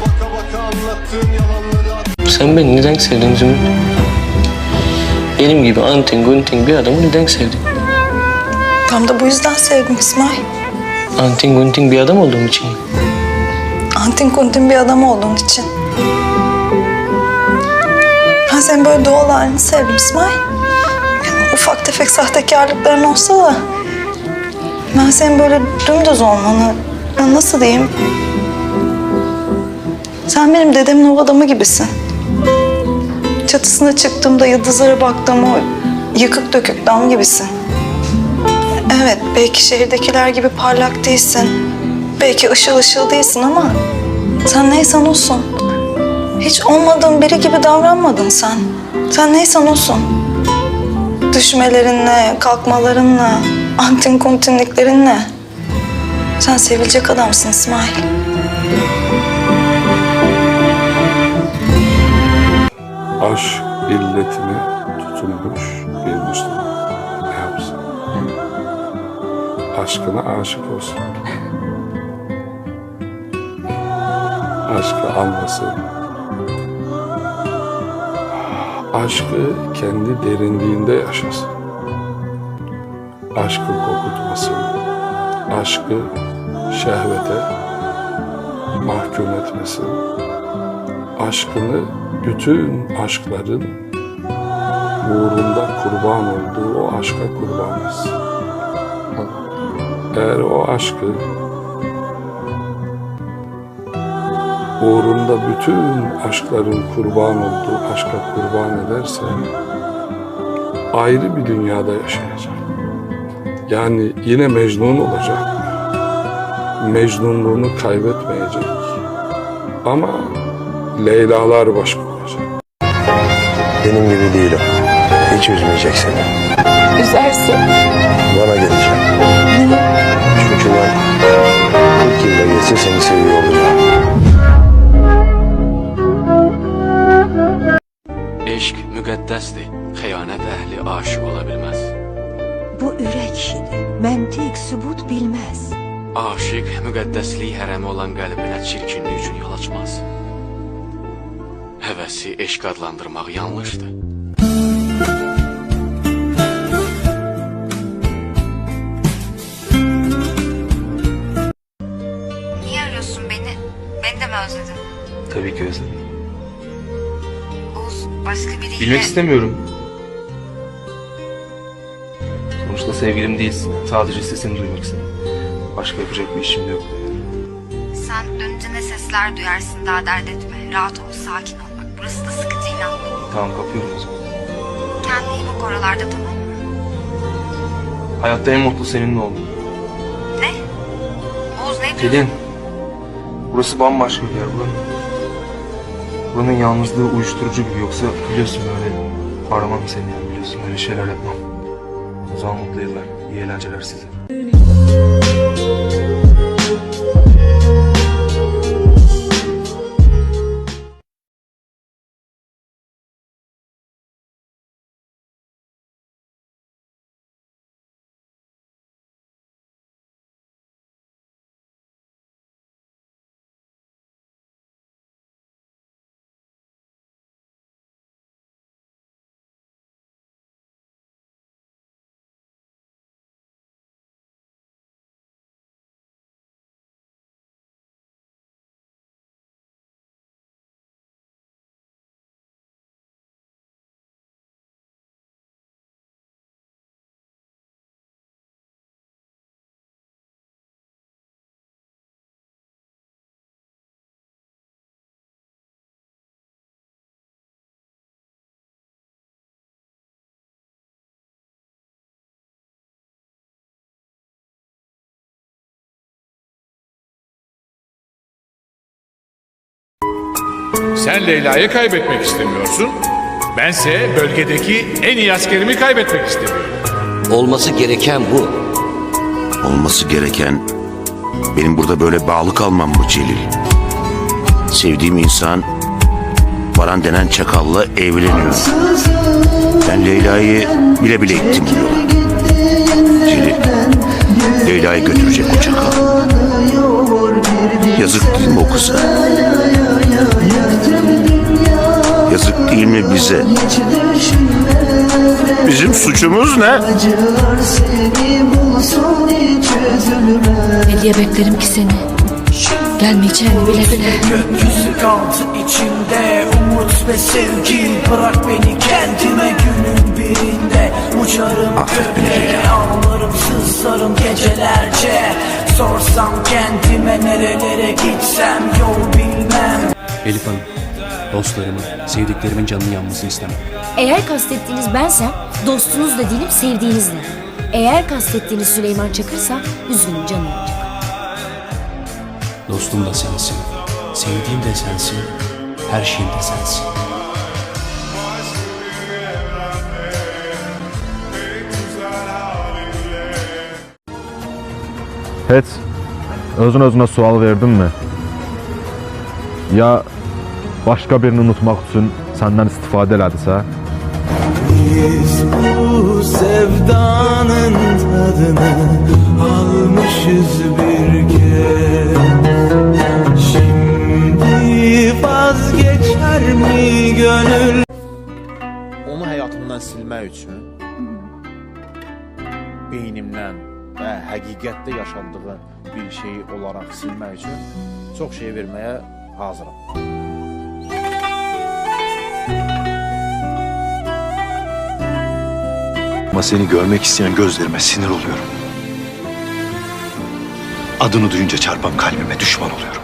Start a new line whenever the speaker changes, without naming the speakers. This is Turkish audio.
baka baka anlattığın yalanları
Sen beni neden sevdin Zümrüt? Benim gibi antin guntin bir adamı neden sevdin?
Tam da bu yüzden sevdim İsmail.
Antin guntin bir adam olduğum için mi?
Antin kuntin bir adam olduğun için. Ben senin böyle doğal halini sevdim İsmail. Yani ufak tefek sahtekarlıkların olsa da... Ben senin böyle dümdüz olmanı... ya Nasıl diyeyim? Sen benim dedemin o adamı gibisin. Çatısına çıktığımda yıldızlara baktığım o yıkık dökük dam gibisin. Evet, belki şehirdekiler gibi parlak değilsin. Belki ışıl ışıl değilsin ama sen neysen olsun. Hiç olmadığın biri gibi davranmadın sen. Sen neysen olsun. Düşmelerinle, kalkmalarınla, antin kontinliklerinle. Sen sevilecek adamsın İsmail.
Aşk illetine tutulmuş bir Müslüman ne yapsın? Aşkına aşık olsun. Aşkı anlasın. Aşkı kendi derinliğinde yaşasın. Aşkı kokutmasın. Aşkı şehvete mahkum etmesin aşkını bütün aşkların uğrunda kurban olduğu o aşka kurban etsin. Eğer o aşkı uğrunda bütün aşkların kurban olduğu aşka kurban ederse ayrı bir dünyada yaşayacak. Yani yine Mecnun olacak. Mecnunluğunu kaybetmeyecek. Ama Leylalar başka olacak.
Benim gibi değil o. Hiç üzmeyecek seni.
Üzersin.
Bana gelecek. Çünkü ben 40 yılda geçse seni seviyor
müqəddəslik hərəmi olan qəlbinə çirkinlik üçün yol açmaz. Həvəsi eşq adlandırmaq yanlışdır.
Niye arıyorsun beni? Beni de mi özledin?
Tabii ki özledim.
Oğuz başka biriyle...
Bilmek istemiyorum. Sonuçta sevgilim değilsin. Sadece sesini duymak istedim. Başka yapacak bir işim de yok.
Sen dönünce ne sesler duyarsın daha dert etme. Rahat ol, sakin ol. Bak burası da sıkıcı inan.
Tamam kapıyorum o zaman.
Kendine iyi bak oralarda tamam mı?
Hayatta en mutlu seninle oldum.
Ne? Oğuz ne diyorsun?
Pelin. Burası bambaşka bir yer. Buranın, buranın yalnızlığı uyuşturucu gibi. Yoksa biliyorsun böyle aramam seni yani biliyorsun. Öyle şeyler yapmam. O zaman mutlu yıllar. İyi eğlenceler size.
Sen Leyla'yı kaybetmek istemiyorsun. Bense bölgedeki en iyi askerimi kaybetmek istemiyorum.
Olması gereken bu.
Olması gereken benim burada böyle bağlı kalmam mı Celil? Sevdiğim insan Baran denen çakalla evleniyor. Ben Leyla'yı bile bile ittim bu yola. Celil, Leyla'yı götürecek o çakal. Yazık değil mi o kıza? Yazık değil mi bize? Bizim suçumuz ne?
Ne diye beklerim ki seni? Gelmeyeceğini bile bile.
Gökyüzü kaldı içimde Umut ve sevgi Bırak beni kendime günün birinde Uçarım göklere Ağlarım sızlarım gecelerce Sorsam kendime nerelere gitsem Yol bilmem
Elif Hanım, dostlarımın, sevdiklerimin canının yanmasını istemem.
Eğer kastettiğiniz bensem dostunuz da değilim sevdiğiniz de. Eğer kastettiğiniz Süleyman Çakırsa üzgünüm canım yanacak.
Dostum da sensin, sevdiğim de sensin, her şeyim de sensin.
Heç özün özünə sual verdin mi? Ya başqa birini unutmaq üçün səndən istifadə elədisə?
Biz bu sevdanın tadını almışız bir kez Şimdi vazgeçer mi gönül
Onu həyatımdan silmək üçün beynimdən və həqiqətdə yaşadığı bir şeyi olaraq silmək üçün çox şey verməyə hazıram.
Ama seni görmek isteyen gözlerime sinir oluyorum. Adını duyunca çarpan kalbime düşman oluyorum.